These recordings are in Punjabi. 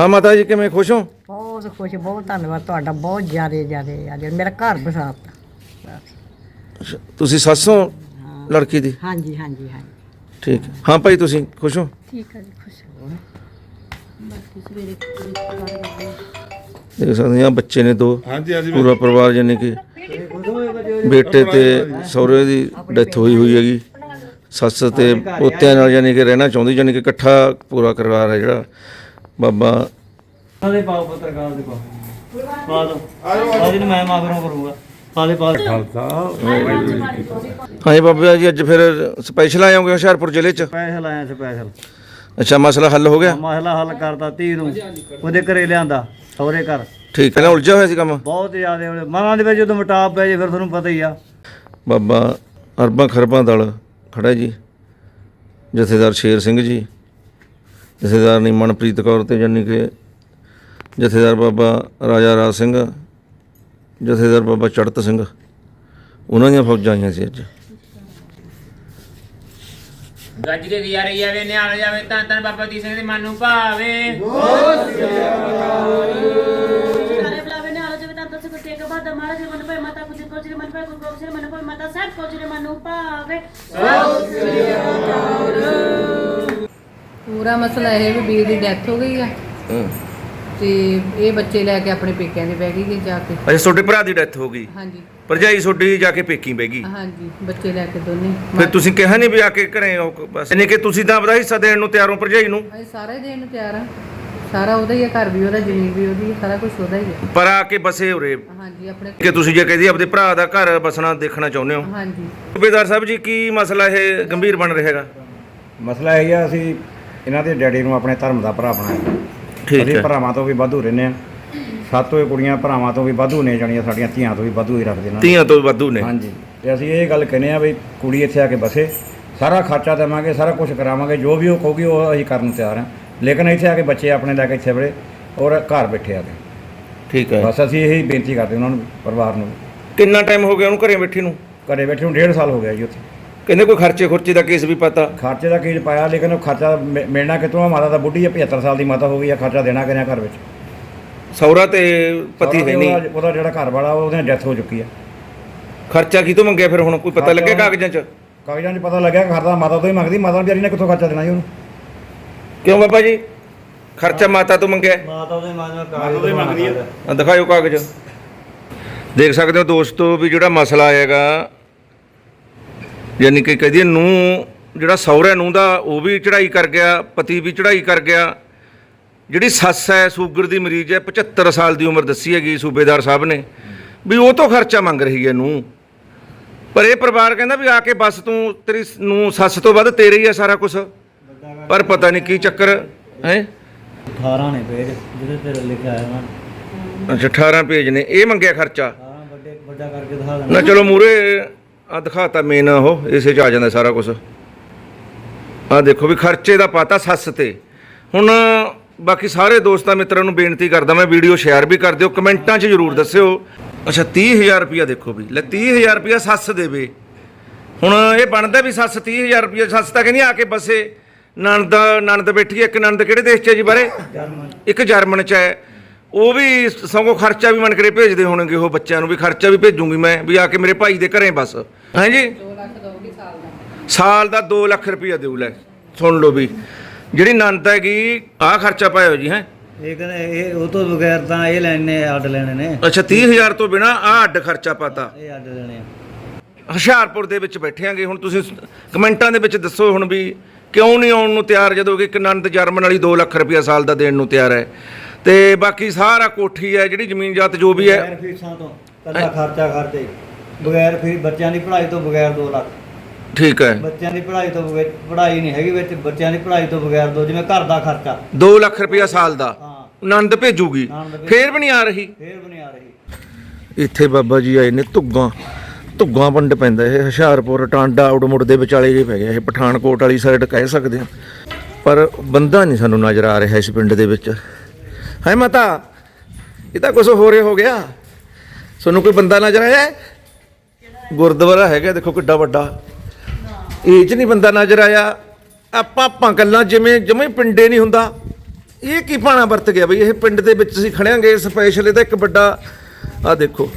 ਹਾਂ ਮਾਤਾ ਜੀ ਕਿਵੇਂ ਖੁਸ਼ ਹੋ? ਬਹੁਤ ਖੁਸ਼ ਬਹੁਤ ਧੰਨਵਾਦ ਤੁਹਾਡਾ ਬਹੁਤ ਜ਼ਿਆਦਾ ਜ਼ਿਆਦਾ ਅੱਜ ਮੇਰਾ ਘਰ ਬਸਾਤਾ। ਤੁਸੀਂ ਸੱਸੋਂ ਲੜਕੀ ਦੀ? ਹਾਂਜੀ ਹਾਂਜੀ ਹਾਂਜੀ। ਠੀਕ ਹੈ। ਹਾਂ ਭਾਈ ਤੁਸੀਂ ਖੁਸ਼ ਹੋ? ਠੀਕ ਹੈ ਜੀ ਖੁਸ਼ ਹੋ। ਦੇਖ ਸਕਦੇ ਆ ਬੱਚੇ ਨੇ ਦੋ। ਹਾਂਜੀ ਹਾਂਜੀ ਪੂਰਾ ਪਰਿਵਾਰ ਜਾਨੀ ਕਿ ਬੇਟੇ ਤੇ ਸਹੁਰੇ ਦੀ ਡੈਥ ਹੋਈ ਹੋਈ ਹੈਗੀ। ਸੱਸ ਤੇ ਪੋਤਿਆਂ ਨਾਲ ਜਾਨੀ ਕਿ ਰਹਿਣਾ ਚਾਹੁੰਦੀ ਜਾਨੀ ਕਿ ਇਕੱਠਾ ਪੂਰਾ ਪਰਿਵਾਰ ਹੈ ਜਿਹੜਾ। ਬਾਬਾ। ਆਦੇ ਪਾਓ ਪੱਤਰਕਾਰ ਦੇ ਪਾਓ। ਪਾ ਦੋ। ਆਜ ਨੂੰ ਮੈਂ ਮਾਗਰੋਂ ਕਰੂੰਗਾ ਪਾਲੇ ਪਾ ਹਾਂਜੀ ਬਾਬਾ ਜੀ ਅੱਜ ਫਿਰ ਸਪੈਸ਼ਲ ਆਏ ਹੋਗੇ ਹੁਸ਼ਿਆਰਪੁਰ ਜ਼ਿਲ੍ਹੇ 'ਚ? ਸਪੈਸ਼ਲ ਆਇਆ ਸਪੈਸ਼ਲ ਅੱਛਾ ਮਸਲਾ ਹੱਲ ਹੋ ਗਿਆ? ਮਸਲਾ ਹੱਲ ਕਰਤਾ ਧੀ ਨੂੰ ਉਹਦੇ ਘਰੇ ਲਿਆਂਦਾ ਸਹੁਰੇ ਘਰ। ਠੀਕ ਹੈ ਨਾ ਉਲਝਿਆ ਹੋਇਆ ਸੀ ਕੰਮ? ਬਹੁਤ ਜ਼ਿਆਦਾ ਮਨਾਂ ਦੇ ਵਿੱਚ ਜਦੋਂ ਮਟਾਪ ਪੈ ਜੇ ਫਿਰ ਤੁਹਾਨੂੰ ਪਤਾ ਹੀ ਆ। ਬਾਬਾ ਅਰਬਾਂ ਖਰਬਾਂ ਦਲ ਖੜਾ ਜੀ। ਜਥੇਦਾਰ ਸ਼ੇਰ ਸਿੰਘ ਜੀ। ਜਥੇਦਾਰ ਨੀ ਮਨਪ੍ਰੀਤ ਕੌਰ ਤੇ ਜਾਨੀ ਕਿ ਜਥੇਦਾਰ ਬਾਬਾ ਰਾਜਾ ਰਾਜ ਸਿੰਘ ਜਥੇਦਾਰ ਬਾਬਾ ਚੜਤ ਸਿੰਘ। ਉਹਨਾਂ ਦੀਆਂ ਫੌਜਾਂ ਆਈਆਂ ਸੀ ਅੱਜ। ਗੱਜ ਕੇ ਗੁਜ਼ਾਰੇ ਜਾਵੇ ਨਿਹਾਲ ਜਾਵੇ ਤਾਂ ਤਾਂ ਬਾਬਾ ਜੀ ਸਿੰਘ ਦੇ ਮਨ ਨੂੰ ਭਾਵੇ। ਸਾਰੇ ਬਲਾਵੇ ਨੇ ਆਲੋਚਕ ਤਾਂ ਤੁਸੀਂ ਕੁੱਤੇ ਕੇ ਬਾਦ ਮਾਰਾ ਜੀ ਮਨ ਪਏ ਮਾਤਾ ਕੁਝ ਕੋ ਜੀ ਮਨ ਗੁਰੂ ਗੋਬਿੰਦ ਸਿੰਘ ਮਨ ਪਏ ਮਾਤਾ ਸਾਹਿਬ ਕੋ ਜੀ ਮਨ ਨੂੰ ਭਾਵੇ। ਪੂਰਾ ਮਸਲਾ ਇਹ ਵੀ ਵੀਰ ਦੀ ਡੈਥ ਹੋ ਗਈ ਆ। ਤੇ ਇਹ ਬੱਚੇ ਲੈ ਕੇ ਆਪਣੇ ਪੇਕਿਆਂ ਦੇ ਬਹਿ ਗਏ ਜਾ ਕੇ। ਅੱਛਾ ਤੁਹਾਡੇ ਭਰਾ ਦੀ ਡੈਥ ਹੋ ਗਈ? ਹਾਂਜੀ। ਭਰਜਾਈ ਤੁਹਾਡੀ ਜਾ ਕੇ ਪੇਕੀ ਬਹਿ ਗਈ? ਹਾਂਜੀ ਬੱਚੇ ਲੈ ਕੇ ਦੋਨੇ। ਫਿਰ ਤੁਸੀਂ ਕਿਹਾ ਨਹੀਂ ਵੀ ਆ ਕੇ ਘਰੇ ਆਓ ਬਸ। ਇਹਨੇ ਕਿ ਤੁਸੀਂ ਤਾਂ ਆਪਦਾ ਹਿੱਸਾ ਦੇਣ ਨੂੰ ਤਿਆਰ ਹੋ ਭਰਜਾਈ ਨੂੰ? ਅਸੀਂ ਸਾਰੇ ਦੇਣ ਨੂੰ ਤਿਆਰ ਆ। ਸਾਰਾ ਉਹਦਾ ਹੀ ਆ ਘਰ ਵੀ ਉਹਦਾ ਜ਼ਮੀਨ ਵੀ ਉਹਦੀ ਸਾਰਾ ਕੁਝ ਉਹਦਾ ਹੀ ਆ। ਪਰ ਆ ਕੇ ਬਸੇ ਉਰੇ। ਹਾਂਜੀ ਆਪਣੇ ਕਿ ਤੁਸੀਂ ਜੇ ਕਹਿੰਦੀ ਆਪਦੇ ਭਰਾ ਦਾ ਘਰ ਬਸਣਾ ਦੇਖਣਾ ਚਾਹੁੰਦੇ ਹੋ? ਹਾਂਜੀ। ਸੂਬੇਦਾਰ ਸਾਹਿਬ ਜੀ ਕੀ ਮਸਲਾ ਇਹ ਗੰਭੀਰ ਬਣ ਰਿਹਾ ਹੈਗਾ? ਮਸਲਾ ਇਹ ਆ ਅਸੀਂ ਇਹਨਾਂ ਦੇ ਡੈਡੀ ਨੂੰ ਆਪਣੇ ਧਰਮ ਦਾ ਭਰਾ ਬਣਾਇਆ। ਠੀਕ ਹੈ। ਭਰਾਵਾਂ ਤੋਂ ਵੀ ਵਾਧੂ ਰਹਿੰਦੇ ਆ ਸਾਤੋਂ ਕੁੜੀਆਂ ਭਰਾਵਾਂ ਤੋਂ ਵੀ ਵਾਧੂ ਨੇ ਜਾਣੀਆਂ ਸਾਡੀਆਂ ਧੀਆਂ ਤੋਂ ਵੀ ਵਾਧੂ ਹੀ ਰੱਖਦੇ ਨੇ ਤੀਆਂ ਤੋਂ ਵਾਧੂ ਨੇ। ਹਾਂਜੀ। ਤੇ ਅਸੀਂ ਇਹ ਗੱਲ ਕਹਿੰਦੇ ਆ ਵੀ ਕੁੜੀ ਇੱਥੇ ਆ ਕੇ ਬਸੇ ਸਾਰਾ ਖਰਚਾ ਦੇਵਾਂਗੇ ਸਾਰਾ ਕੁਝ ਕਰਾਵਾਂਗੇ ਜੋ ਵੀ ਉਹ ਕਹੂਗੀ ਉਹ ਅਸੀਂ ਕਰਨ ਨੂੰ ਤਿਆਰ ਹਾਂ। ਲੇਕਿਨ ਇੱਥੇ ਆ ਕੇ ਬੱਚੇ ਆਪਣੇ ਲੈ ਕੇ ਇੱਥੇ ਬੜੇ ਔਰ ਘਰ ਬੈਠੇ ਆ ਕੇ। ਠੀਕ ਹੈ। ਬਸ ਅਸੀਂ ਇਹੀ ਬੇਨਤੀ ਕਰਦੇ ਉਹਨਾਂ ਨੂੰ ਪਰਿਵਾਰ ਨੂੰ। ਕਿੰਨਾ ਟਾਈਮ ਹੋ ਗਿਆ ਉਹਨੂੰ ਘਰੇ ਬੈਠੀ ਨੂੰ? ਘਰੇ ਬੈਠੇ ਨੂੰ ਡੇਢ ਸਾਲ ਹੋ ਗਿਆ ਜੀ ਉੱਥੇ। ਕਹਿੰਦੇ ਕੋਈ ਖਰਚੇ ਖੁਰਚੇ ਦਾ ਕੇਸ ਵੀ ਪਤਾ। ਖਰਚੇ ਦਾ ਕੀ ਪਾਇਆ ਲੇਕਿਨ ਉਹ ਖਰਚਾ ਮਿ- ਮਿਲਣਾ ਕਿਤੋਂ ਆ? ਮਾਤਾ ਦਾ ਬੁੱਢੀ ਆ 75 ਸਾਲ ਦੀ ਮਾਤਾ ਹੋ ਗਈ ਆ ਖਰਚਾ ਦੇਣਾ ਕਿਰਿਆ ਘਰ ਵਿੱਚ? ਸੌਰਾ ਤੇ ਪਤੀ ਹੈ ਤੇ ਨਹੀਂ। ਉਹਦਾ- ਉਹਦਾ ਜਿਹੜਾ ਘਰ ਵਾਲਾ ਉਹਦੀ ਡੈਥ ਹੋ ਚੁੱਕੀ ਆ। ਖਰਚਾ ਕਿਤੋਂ ਮੰਗਿਆ ਫਿਰ ਹੁਣ? ਕੋਈ ਪਤਾ ਲੱਗਿਆ ਕਾਗਜ਼ਾਂ 'ਚ? ਕਾਗਜ਼ਾਂ 'ਚ ਪਤਾ ਲੱਗਿਆ ਕਿ ਖਰਚਾ ਮਾਤਾ ਤੋਂ ਹੀ ਮੰਗਦੀ ਮਾਤਾ ਵਿਚਾਰੀ ਨੇ ਕਿੱਥੋਂ ਖਰਚਾ ਦੇਣਾ ਜੀ ਉਹਨੂੰ? ਕਿਉਂ ਬਾਬਾ ਜੀ? ਖਰਚਾ ਮਾਤਾ ਤੋਂ ਮੰਗਿਆ। ਹੈ? ਮਾਤਾ ਉਹਦੇ ਮਨ ਨੂੰ ਕਾਗਜ਼ ਤੋਂ ਮੰਗਦੀ ਆ। ਆ ਦਿਖਾਇਓ ਕਾਗਜ਼। ਦੇਖ ਸਕਦੇ ਹੋ ਦੋਸਤੋ ਵੀ ਜਿਹੜਾ ਮਸਲਾ ਆਏਗਾ ਯਾਨੀ ਕਿ ਕਹਦੀ ਨੂੰ ਜਿਹੜਾ ਸਹੁਰੇ ਨੂੰ ਦਾ ਉਹ ਵੀ ਚੜ੍ਹਾਈ ਕਰ ਗਿਆ ਪਤੀ ਵੀ ਚੜ੍ਹਾਈ ਕਰ ਗਿਆ। ਜਿਹੜੀ ਸੱਸ ਹੈ ਸ਼ੂਗਰ ਦੀ ਮਰੀਜ਼ ਹੈ 75 ਸਾਲ ਦੀ ਉਮਰ ਦੱਸੀ ਹੈਗੀ ਸੂਬੇਦਾਰ ਸਾਹਿਬ ਨੇ ਵੀ ਉਹ ਤੋਂ ਖਰਚਾ ਮੰਗ ਰਹੀ ਹੈ ਨੂੰ ਪਰ ਇਹ ਪਰਿਵਾਰ ਕਹਿੰਦਾ ਵੀ ਆ ਕੇ ਬਸ ਤੂੰ ਤੇਰੀ ਨੂੰ ਸੱਸ ਤੋਂ ਵੱਧ ਤੇਰੇ ਹੀ ਹੈ ਸਾਰਾ ਕੁਝ ਪਰ ਪਤਾ ਨਹੀਂ ਕੀ ਚੱਕਰ ਹੈ? 18 ਨੇ ਪੇਜ ਜਿਹਦੇ ਤੇ ਲਿਖਿਆ ਹੈ ਨਾ। ਅੱਛਾ 18 ਪੇਜ ਨੇ ਇਹ ਮੰਗਿਆ ਖਰਚਾ। 18 ਵੱਡੇ ਵੱਡਾ ਕਰਕੇ ਦਿਖਾ ਦੇਣਾ। ਨਾ ਚਲੋ ਮੂਰੇ ਆ ਦਿਖਾਤਾ ਮੇਨ ਉਹ ਇਸੇ ਚ ਆ ਜਾਂਦਾ ਸਾਰਾ ਕੁਝ ਆ ਦੇਖੋ ਵੀ ਖਰਚੇ ਦਾ ਪਤਾ ਸੱਸ ਤੇ। ਹੁਣ ਬਾਕੀ ਸਾਰੇ ਦੋਸਤਾਂ ਮਿੱਤਰਾਂ ਨੂੰ ਬੇਨਤੀ ਕਰਦਾ ਮੈਂ ਵੀਡੀਓ ਸ਼ੇਅਰ ਵੀ ਕਰ ਦਿਓ ਕਮੈਂਟਾਂ 'ਚ ਜਰੂਰ ਦੱਸਿਓ। ਅੱਛਾ 30000 ਰੁਪਇਆ ਦੇਖੋ ਵੀ ਲੈ 30000 ਰੁਪਇਆ ਸੱਸ ਦੇਵੇ। ਹੁਣ ਇਹ ਬਣਦਾ ਵੀ ਸੱਸ 30000 ਰੁਪਇਆ ਸੱਸ ਤਾਂ ਕਹਿੰਦੀ ਆ ਕੇ ਬਸੇ। ਨਣਦ ਨਣਦ ਬੈਠੀ ਇੱਕ ਨਣਦ ਕਿਹੜੇ ਦੇਸ਼ 'ਚ ਹੈ ਜੀ ਬਾਰੇ? ਇੱਕ ਜਰਮਨ 'ਚ ਹੈ ਉਹ ਵੀ ਸਗੋਂ ਖਰਚਾ ਵੀ ਮਨ ਕਰੇ ਭੇਜਦੇ ਹੋਣਗੇ ਉਹ ਬੱਚਿਆਂ ਨੂੰ ਵੀ ਖਰਚਾ ਵੀ ਭੇਜੂਗੀ ਮੈਂ ਵੀ ਆ ਕੇ ਮੇਰੇ ਭਾਈ ਦੇ ਘਰੇ ਬਸ। ਹਾਂਜੀ? 2 ਲੱਖ ਦੋਗੀ ਸਾਲ ਦਾ ਸਾਲ ਦਾ 2 ਲੱਖ ਰੁਪਇਆ ਦੇਊ ਲੈ ਸੁਣ ਲਓ ਵੀ। ਜਿਹੜੀ ਨਣਦ ਹੈਗੀ ਆਹ ਖਰਚਾ ਪਾਇਓ ਜੀ ਹੈ। ਇਹ ਕਹਿੰਦੇ ਇਹ ਉਹ ਤੋਂ ਬਗੈਰ ਤਾਂ ਇਹ ਲੈਣੇ ਅੱਡ ਲੈਣੇ ਨੇ। ਅੱਛਾ 30000 ਤੋਂ ਬਿਨਾ ਆਹ ਅੱਡ ਖਰਚਾ ਪਾਤਾ। ਇਹ ਅੱਡ ਲੈਣੇ ਆ। ਹੁਸ਼ਿਆਰਪੁਰ ਦੇ ਵਿੱਚ ਬੈਠਿਆਂਗੇ ਹੁਣ ਤੁਸੀਂ ਕਮੈਂਟਾਂ ਦੇ ਵਿੱਚ ਦੱਸੋ ਹੁਣ ਵੀ ਕਿਉਂ ਨਹੀਂ ਆਉਣ ਨੂੰ ਤਿਆਰ ਜਦੋਂ ਕਿ ਇੱਕ ਨੰਦ ਜਰਮਨ ਵਾਲੀ 2 ਲੱਖ ਰੁਪਇਆ ਸਾਲ ਦਾ ਦੇਣ ਨੂੰ ਤਿਆਰ ਹੈ। ਤੇ ਬਾਕੀ ਸਾਰਾ ਕੋਠੀ ਹੈ ਜਿਹੜੀ ਜ਼ਮੀਨ ਜਾਤ ਜੋ ਵੀ ਬਗੈਰ ਹੈ ਫੀਸਾਂ ਤੋਂ ਕੱਲਾ ਖਰਚਾ ਖਰਚੇ। ਬਗੈਰ ਫੀ ਬੱਚਿਆਂ ਦੀ ਪੜ੍ਹਾਈ ਤੋਂ ਬਗੈਰ 2 ਲੱਖ। ਠੀਕ ਹੈ। ਬੱਚਿਆਂ ਦੀ ਪੜ੍ਹਾਈ ਤੋਂ ਬਗੈਰ ਪੜ੍ਹਾਈ ਨਹੀਂ ਹੈਗੀ ਵਿੱਚ ਬੱਚਿਆਂ ਦੀ ਪੜ੍ਹਾਈ ਤੋਂ ਬਗੈਰ ਦੋ ਜਿਵੇਂ ਘਰ ਦਾ ਖਰਚਾ। 2 ਲੱਖ ਰੁਪਇਆ ਸਾਲ ਦਾ। ਹਾਂ। ਨੰਦ ਭੇਜੂਗੀ। ਭੇਜੂ। ਫੇਰ ਵੀ ਨਹੀਂ ਆ ਰਹੀ। ਫੇਰ ਵੀ ਨਹੀਂ ਆ ਰਹੀ। ਇੱਥੇ ਬਾਬਾ ਜੀ ਆਏ ਨੇ ਧੁੱਗਾਂ। ਧੁੱਗਾਂ ਪਿੰਡ ਪੈਂਦਾ ਇਹ ਹੁਸ਼ਿਆਰਪੁਰ ਟਾਂਡਾ ਉੜਮੁੜ ਦੇ ਵਿਚਾਲੇ ਜੇ ਪੈ ਗਿਆ ਇਹ ਪਠਾਨਕੋਟ ਵਾਲੀ ਸਾਈਡ ਕਹਿ ਸਕਦੇ ਹਾਂ। ਪਰ ਬੰਦਾ ਨਹੀਂ ਸਾਨੂੰ ਨਜ਼ਰ ਆ ਰਿਹਾ ਇਸ ਪਿੰਡ ਦੇ ਵਿੱਚ। ਹੈ ਮਾਤਾ ਇਹ ਤਾਂ ਕੁਝ ਹੋ ਰਿਹਾ ਹੋ ਗਿਆ। ਤੁਹਾਨੂੰ ਕੋਈ ਬੰਦਾ ਨਜ਼ਰ ਆਇਆ? ਗੁਰਦੁਆਰਾ ਹੈਗਾ ਦੇਖੋ ਕਿੱਡਾ ਵੱਡਾ। ਇਹ ਚ ਨਹੀਂ ਬੰਦਾ ਨਜ਼ਰ ਆਇਆ। ਆਪਾਂ ਆਪਾਂ ਗੱਲਾਂ ਜਿਵੇਂ ਜਮੇ ਪਿੰਡੇ ਨਹੀਂ ਹੁੰਦਾ। ਇਹ ਕੀ ਪਾਣਾ ਵਰਤ ਗਿਆ ਬਈ? ਇਹ ਪਿੰਡ ਦੇ ਵਿੱਚ ਅਸੀਂ ਖੜਿਆਂਗੇ ਸਪੈਸ਼ਲ ਇਹਦਾ ਇੱਕ ਵੱਡਾ ਆ ਦੇਖੋ।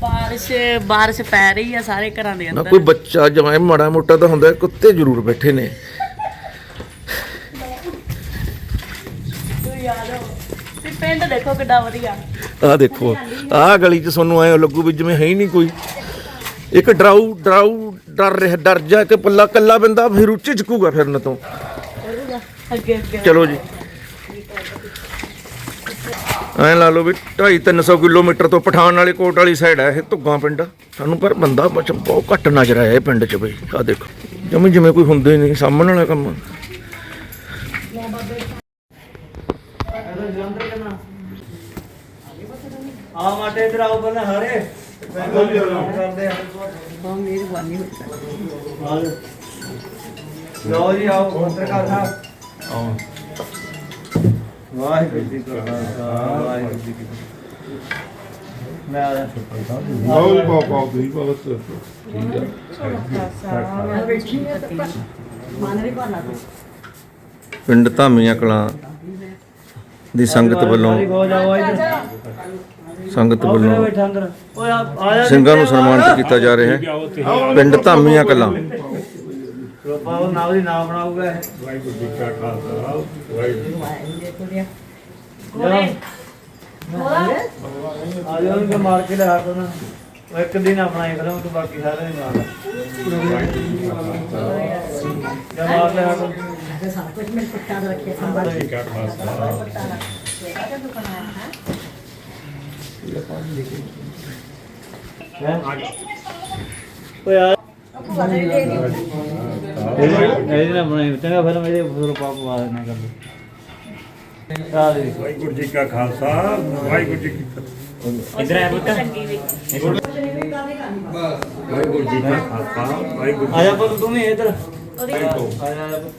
ਬਾਰਿਸ਼ ਬਾਰਿਸ਼ ਪੈ ਰਹੀ ਆ ਸਾਰੇ ਘਰਾਂ ਦੇ ਨਾ ਕੋਈ ਬੱਚਾ ਜਮਾਏ ਮਾੜਾ ਮੋਟਾ ਤਾਂ ਹੁੰਦਾ ਕੁੱਤੇ ਜ਼ਰੂਰ ਬੈਠੇ ਨੇ ਤੇ ਪਿੰਡ ਦੇਖੋ ਕਿੱਡਾ ਵਧੀਆ। ਆਹ ਦੇਖੋ ਆਹ ਗਲੀ 'ਚ ਤੁਹਾਨੂੰ ਐ ਲੱਗੂ ਵੀ ਜਿਵੇਂ ਹੈ ਹੀ ਨਹੀਂ ਕੋਈ। ਇੱਕ ਡਰਾਊ ਡਰਾਊ ਡਰ ਰਿਹਾ ਡਰ ਜਾ ਕੇ ਪੱਲਾ ਕੱਲਾ ਬੰਦਾ ਫਿਰ ਉੱਚੇ ਝੁਕੂਗਾ ਫਿਰਨ ਤੋਂ। ਅੱਗੇ ਅੱਗੇ। ਚਲੋ ਜੀ। ਐ ਲਾ ਲਓ ਵੀ 2.5 300 ਕਿਲੋਮੀਟਰ ਤੋਂ ਪਠਾਨ ਵਾਲੇ ਕੋਟ ਵਾਲੀ ਸਾਈਡ ਹੈ ਇਹ ਧੁੱਗਾ ਪਿੰਡ। ਸਾਨੂੰ ਪਰ ਬੰਦਾ ਬਚ ਬਹੁਤ ਘੱਟ ਨਜ਼ਰ ਆਇਆ ਇਹ ਪਿੰਡ 'ਚ ਬਈ। ਆਹ ਦੇਖੋ ਜਿਵੇਂ ਜਿਵੇਂ ਕੋਈ ਹੁੰਦੇ ਨਹੀਂ ਸਾਹਮਣ ਵਾਲਾ ਕੰਮ। ਆ ਮਾਟੇ ਇਧਰ ਆਓ ਪਹਿਲਾਂ ਹਰੇ। ਕਰਦੇ ਆ। ਬਹੁਤ ਮਿਹਰਬਾਨੀ ਹੋਈ ਆ ਲਓ। ਲਓ ਜੀ ਆਓ ਪੱਤਰਕਾਰ ਸਾਹਿਬ। ਆਓ ਵਾਹਿਗੁਰੂ ਜੀ ਕਾ ਖਾਲਸਾ ਵਾਹਿਗੁਰੂ ਜੀ ਕੀ ਫਤਿਹ। ਮੈਂ ਆ ਜਾ ਬਹੁਤ ਬਹੁਤ ਬਹੁਤ ਹੀ। ਬਹੁਤ ਪਿੰਡ ਧਾਮੀਆਂ ਕਲਾਂ ਦੀ ਸੰਗਤ ਵੱਲੋਂ ਸੰਗਤ ਕਿਹੜਾ ਵੱਲੋਂ ਬੈਠਾ ਅੰਦਰ। ਓਏ ਆ ਆ ਜਾ ਸਿੰਘਾਂ ਨੂੰ ਸਨਮਾਨਿਤ ਕੀਤਾ ਜਾ ਰਿਹਾ ਹੈ। ਪਿੰਡ ਧਾਮੀਆਂ ਕਲਾਂ। ਉਹ ਨਾਮ ਬਣਾਊਗਾ ਇਹ। ਵਾਹਿਗੁਰੂ ਜੀ ਕਾ ਖਾਲਸਾ। ਵਾਹਿਗੁਰੂ ਆ ਜਾ ਉਹਨੂੰ ਮਾਰ ਕੇ ਲਿਆ ਕਰੋ ਨਾ। ਉਹ ਇੱਕ ਦਿਨ ਆਪਣਾ ਹੀ ਕਰੋ ਤੂੰ ਬਾਕੀ ਸਾਰੇ ਦਿਨ ਮਾਰ ਜਾ ਮਾਰ ਲਿਆ ਕਰੋ ਸਾਰਾ ਕੁਝ ਮੇਰੇ ਪੁੱਤਾਂ ਦਾ ਰੱਖਿਆ ਸੰਭਾਲ ਜੀ ਕਾ ਖਾਲਸਾ। ਹੈਂ? ਓਏ ਆ ਇਹਦੇ ਨਾਲ ਬਣਾਈ ਚੰਗਾ ਫਿਲਮ ਇਹਦੇ ਫਿਰ ਪਾਪ ਪਵਾ ਦੇਣਾ ਕਰ ਆ ਦੇ ਵਾਹਿਗੁਰੂ ਜੀ ਕਾ ਖਾਲਸਾ ਵਾਹਿਗੁਰੂ ਜੀ ਕੀ ਫਤਿਹ। ਇਧਰ ਆ ਪੁੱਤ। ਵਾਹਿਗੁਰੂ ਜੀ ਕਾ ਖਾਲਸਾ ਵਾਹਿਗੁਰੂ ਆ ਜਾ ਪੁੱਤ ਤੂੰ ਵੀ ਇੱਧਰ। ਆ ਜਾ ਆ ਜਾ ਪੁੱਤ।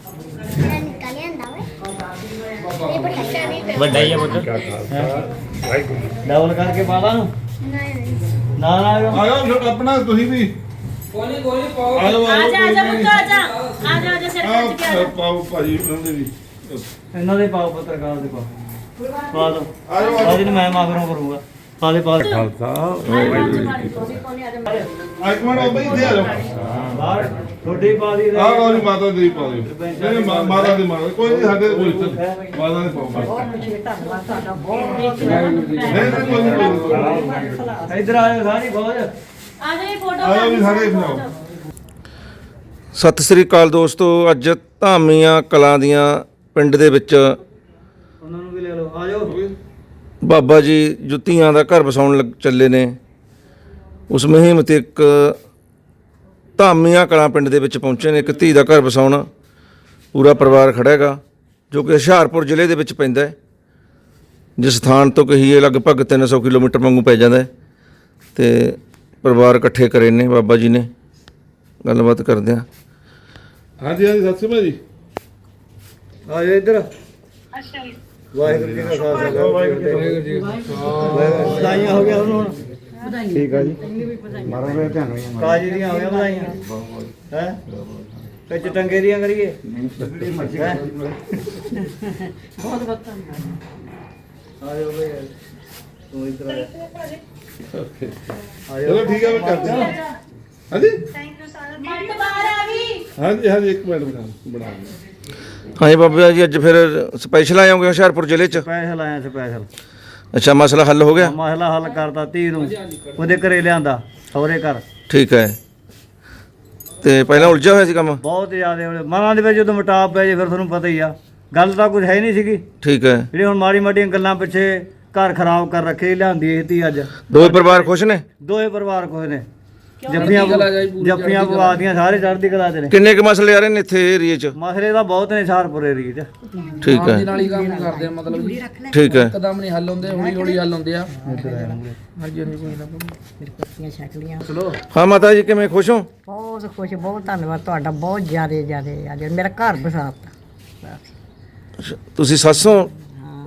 ਵੱਡਾ ਹੀ ਆ ਪੁੱਤ। ਜੀ ਕਾ ਖਾਲਸਾ ਵਾਹਿਗੁਰੂ ਜੀ। ਡਬਲ ਕਰਕੇ ਪਾ ਲਾ। ਨੂੰ ਨਾ ਨਾ ਨਾ ਆਇਆ ਫਿਰ ਆਪਣਾ ਤੁਸੀਂ ਵੀ। ਆ ਜਾ ਆ ਜਾ ਪੁੱਤ ਆ ਜਾ। ਆ ਜਾ ਆ ਜਾ ਸਿਰ ਖੱਚ ਕੇ ਆ ਜਾ। ਆਹ ਪਾਓ ਭਾਜੀ ਉਹਨਾਂ ਦੇ ਵੀ। ਇਹਨਾਂ ਦੇ ਪਾਓ ਪੱਤਰਕਾਰ ਦੇ ਪਾਓ। ਪਾ ਦੋ। ਆਜੋ ਆ ਜਿਹਨੂੰ ਮੈਂ ਮਾਗਰੋਂ ਕਰੂੰਗਾ। ਪਾ ਦੇ ਪਾ ਦੇ। ਖਾਲਸਾ ਵਾਹਿਗੁਰੂ ਜੀ ਕੀ ਫਤਿਹ। ਇੱਕ ਮਿੰਟ ਉਹ ਬਈ ਇੱਥੇ ਆ ਜਾਓ। ਬਾਹਰ ਥੋੜੀ ਪਾ ਦੀ ਆਹ ਲਓ ਜੀ ਮਾਤਾ ਦੀ ਪਾ ਦਿਓ। ਨਹੀਂ ਨਹੀਂ, ਮਾ- ਮਾਤਾ ਦੀ ਮਾਤਾ ਕੋਈ ਨਹੀਂ ਸਾਡੇ ਕੋਈ ਇੱਥੇ ਮਾਤਾ ਦੇ ਪਾਓ ਬਹੁਤ ਮੁਸ਼ਕਿਲ ਧੰਨਵਾਦ ਤੁਹਾਡਾ ਬਹੁਤ ਨਹੀਂ ਨਹੀਂ ਕੋਈ ਨਹੀਂ ਕੋਈ ਨਹੀਂ। ਇੱਧਰ ਆ ਜਾ ਸਾਰੀ ਫੌਜ ਆ ਜਾ ਇਹ ਫੋਟੋ ਆਜੋ ਵੀ ਸਾਰੇ ਬਣਾਓ। ਸਤਿ ਸ੍ਰੀ ਅਕਾਲ ਦੋਸਤੋ ਅੱਜ ਧਾਮੀਆਂ ਕਲਾਂ ਦੀਆਂ ਪਿੰਡ ਦੇ ਵਿੱਚ ਉਹਨਾਂ ਨੂੰ ਵੀ ਲੈ ਲਓ। ਆ ਜਾਓ। ਬਾਬਾ ਜੀ ਜੁੱਤੀਆਂ ਦਾ ਘਰ ਵਸਾਉਣ ਲੱਗ ਚੱਲੇ ਨੇ। ਉਸ ਮੁਹਿੰਮ ਤੇ ਇੱਕ ਧਾਮੀਆਂ ਕਲਾਂ ਪਿੰਡ ਦੇ ਵਿੱਚ ਪਹੁੰਚੇ ਨੇ। ਇੱਕ ਧੀ ਦਾ ਘਰ ਵਸਾਉਣ ਪੂਰਾ ਪਰਿਵਾਰ ਖੜਾ ਹੈਗਾ ਜੋ ਕਿ ਹੁਸ਼ਿਆਰਪੁਰ ਜ਼ਿਲ੍ਹੇ ਦੇ ਵਿੱਚ ਪੈਂਦਾ ਹੈ। ਜਿਸ ਸਥਾਨ ਤੋਂ ਕਹੀਏ ਲਗਭਗ 300 ਕਿਲੋਮੀਟਰ ਵਾਂਗੂ ਪੈ ਜਾਂਦਾ ਹੈ ਤੇ ਪਰਿਵਾਰ ਇਕੱਠੇ ਕਰੇ ਨੇ ਬਾਬਾ ਜੀ ਨੇ। ਗੱਲਬਾਤ ਕਰਦੇ ਆ ਹਾਂਜੀ ਹਾਂਜੀ ਸਤਿ ਸ਼੍ਰੀ ਅਕਾਲ ਜੀ। ਆ ਜਾ ਇੱਧਰ। ਅੱਛਾ ਵਾਹਿਗੁਰੂ ਜੀ ਕਾ ਖਾਲਸਾ ਵਾਹਿਗੁਰੂ ਜੀ ਫਤਿਹ। ਵਧਾਈਆਂ ਹੋ ਗਿਆ ਉਹਨੂੰ ਹੁਣ। ਠੀਕ ਆ ਜੀ। ਮਾਰੋ ਵੇ ਧਿਆਨ ਹੋਈ ਕਾਜੀ ਦੀਆਂ ਹੋ ਗਿਆ ਵਧਾਈਆਂ ਹੈ? ਵਿੱਚ ਟੰਗੇ ਦੀਆਂ ਕਰੀਏ? ਹੈਂ? ਬਹੁਤ ਬਹੁਤ ਧੰਨਵਾਦ। ਆ ਜਾਓ ਬਈ ਤੂੰ ਇੱਧਰ ਆ ਜਾ। ਆ ਚਲੋ ਜਾਓ ਠੀਕ ਹੈ ਮੈਂ ਕਰਦੇ ਹਾਂ ਹਾਂਜੀ? ਬਾਹਰ ਆ ਗਈ। ਹਾਂਜੀ ਹਾਂਜੀ ਇੱਕ ਮਿੰਟ ਬਣਾ ਬਣਾ। ਹਾਂਜੀ ਬਾਬਾ ਜੀ ਅੱਜ ਫਿਰ ਸਪੈਸ਼ਲ ਆਏ ਹੋਗੇ ਹੁਸ਼ਿਆਰਪੁਰ ਜ਼ਿਲ੍ਹੇ 'ਚ? ਸਪੈਸ਼ਲ ਆਇਆ ਸਪੈਸ਼ਲ। ਅੱਛਾ ਮਸਲਾ ਹੱਲ ਹੋ ਗਿਆ? ਮਸਲਾ ਹੱਲ ਕਰਤਾ ਧੀ ਨੂੰ ਉਹਦੇ ਘਰੇ ਲਿਆਂਦਾ ਸਹੁਰੇ ਘਰ। ਠੀਕ ਹੈ। ਤੇ ਪਹਿਲਾਂ ਉਲਝਿਆ ਹੋਇਆ ਸੀ ਕੰਮ? ਬਹੁਤ ਜ਼ਿਆਦਾ ਉਹਦੇ ਮਨਾਂ ਦੇ ਵਿੱਚ ਜਦੋਂ ਮਟਾਪ ਪੈ ਜੇ ਫਿਰ ਤੁਹਾਨੂੰ ਪਤਾ ਹੀ ਆ। ਗੱਲ ਤਾਂ ਕੁਝ ਹੈ ਨਹੀਂ ਸੀਗੀ। ਠੀਕ ਹੈ। ਜਿਹੜੀ ਹੁਣ ਮਾੜੀ ਮਾੜੀਆਂ ਗੱਲਾਂ ਪਿੱਛੇ ਘਰ ਖਰਾਬ ਕਰ ਰੱਖੇ ਲਿਆਂਦੀ ਇਹ ਧੀ ਅੱਜ। ਦੋਵੇਂ ਪਰਿਵਾਰ ਖੁਸ਼ ਨੇ? ਦੋਏ ਪਰਿਵਾਰ ਕੋਈ ਨੇ। ਜੱਫੀਆਂ ਜੱਫੀਆਂ ਪਵਾ ਦੀਆਂ ਸਾਰੇ ਚੜ੍ਹਦੀ ਕਲਾ ਚ ਨੇ ਕਿੰਨੇ ਕੁ ਮਸਲੇ ਆ ਰਹੇ ਨੇ ਇੱਥੇ ਏਰੀਏ 'ਚ? ਮਸਲੇ ਤਾਂ ਬਹੁਤ ਨੇ ਸਾਰਪੁਰ ਏਰੀਏ ਚ। ਠੀਕ ਹੈ। ਨਾਲ ਹੀ ਕੰਮ ਕਰਦੇ ਆ ਮਤਲਬ ਜੀ ਠੀਕ ਹੈ। ਕਦਮ ਨਹੀਂ ਹੱਲ ਹੁੰਦੇ ਹੌਲੀ ਹੌਲੀ ਹੱਲ ਹੁੰਦੇ ਆ। ਹਾਂਜੀ ਹਾਂਜੀ ਕੋਈ ਨਾ ਮੇਰੇ ਪੱਤੀਆਂ ਸ਼ਕਲੀਆਂ ਚਲੋ। ਹਾਂ ਮਾਤਾ ਜੀ ਕਿਵੇਂ? ਖੁਸ਼ ਹੋ? ਬਹੁਤ ਖੁਸ਼ ਬਹੁਤ ਧੰਨਵਾਦ ਤੁਹਾਡਾ ਬਹੁਤ ਜ਼ਿਆਦਾ ਜ਼ਿਆਦਾ ਅੱਜ ਮੇਰਾ ਘਰ ਬਸਾਤਾ। ਤੁਸੀਂ ਸੱਸ ਹੋ?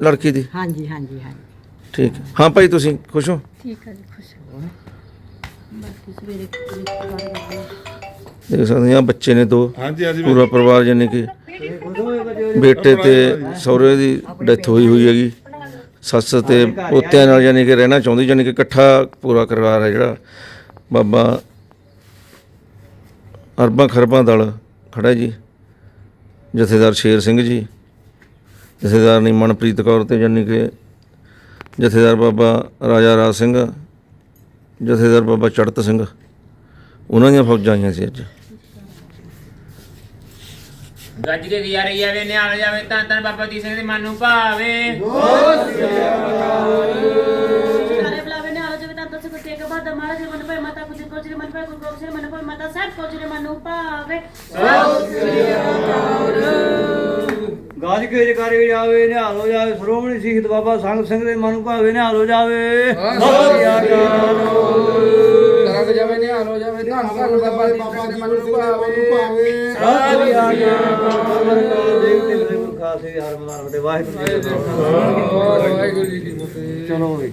ਲੜਕੀ ਦੀ? ਹਾਂਜੀ ਹਾਂਜੀ ਹਾਂਜੀ। ਠੀਕ ਹੈ। ਹਾਂ ਭਾਈ ਤੁਸੀਂ ਖੁਸ਼ ਹੋ? ਠੀਕ ਹੈ ਜੀ ਖੁਸ਼ ਦੇਖ ਸਕਦੇ ਹਾਂ ਬੱਚੇ ਨੇ ਦੋ ਹਾਂਜੀ ਹਾਂਜੀ ਪੂਰਾ ਪਰਿਵਾਰ ਜਾਨੀ ਕਿ ਬੇਟੇ ਤੇ ਸਹੁਰੇ ਦੀ ਡੈਥ ਹੋਈ ਹੋਈ ਹੈਗੀ। ਸੱਸ ਤੇ ਪੋਤਿਆਂ ਨਾਲ ਯਾਨੀ ਕਿ ਰਹਿਣਾ ਚਾਹੁੰਦੀ ਯਾਨੀ ਕਿ ਇਕੱਠਾ ਪੂਰਾ ਪਰਿਵਾਰ ਹੈ ਜਿਹੜਾ। ਬਾਬਾ ਅਰਬਾਂ ਖਰਬਾਂ ਦਲ ਖੜਾ ਜੀ। ਜਥੇਦਾਰ ਸ਼ੇਰ ਸਿੰਘ ਜੀ ਜਥੇਦਾਰ ਨੀ ਮਨਪ੍ਰੀਤ ਕੌਰ ਤੇ ਯਾਨੀ ਕਿ ਜਥੇਦਾਰ ਬਾਬਾ ਰਾਜਾ ਰਾਜ ਸਿੰਘ ਜਥੇਦਾਰ ਬਾਬਾ ਚੜਤ ਸਿੰਘ। ਉਹਨਾਂ ਦੀਆਂ ਫੌਜਾਂ ਆਈਆਂ ਸੀ ਅੱਜ। ਗੱਜ ਕੇ ਗਿਆਰੇ ਜਾਵੇ ਨਿਹਾਲ ਜਾਵੇ ਤਾਂ ਤਾਂ ਬਾਬਾ ਦੀਪ ਸਿੰਘ ਦੇ ਮਨ ਨੂੰ ਭਾਵੇ। ਸਾਰੇ ਬੁਲਾਵੇ ਜਿਵੇਂ ਤਾਂ ਤੁਸੀਂ ਕੁੱਤੇ ਕੇ ਬਾਦ ਮਹਾਰਾਜ ਜੀ ਮਨ ਪਏ ਮਾਤਾ ਕੁਝ ਕੋ ਜੀ ਮਨ ਪਏ ਗੁਰੂ ਗੋਬਿੰਦ ਸਿੰਘ ਮਨ ਪਏ ਮਾਤਾ ਸਾਹਿਬ ਕੋ ਜੀ ਮਨ ਨੂੰ ਭਾਵੇ। ਗਾਜ ਕੇ ਜਕਾਰੇ ਜਾਵੇ ਨਿਹਾਲ ਹੋ ਜਾਵੇ ਸ਼੍ਰੋਮਣੀ ਸ਼ਹੀਦ ਬਾਬਾ ਸੰਗ ਸਿੰਘ ਦੇ ਮਨ ਭਾਵੇ ਨਿਹਾਲ ਹੋ ਜਾਵੇ। ਲੱਗ ਜਾਵੇ ਨੇ ਹਾਲ ਹੋ ਜਾਵੇ ਧੰਨ ਧੰਨ ਬਾਬਾ ਦੇ ਮਨ ਭਾਵੇ। ਸਾਰੀ ਆ ਗਿਆ ਅਮਰ ਕਾਲ ਦੇਵ ਤੇ ਗੁਰੂ ਖਾਲਸੇ ਹਰ ਮਦਾਨ ਵਟੇ ਵਾਹਿਗੁਰੂ ਜੀ। ਚਲੋ ਵੀ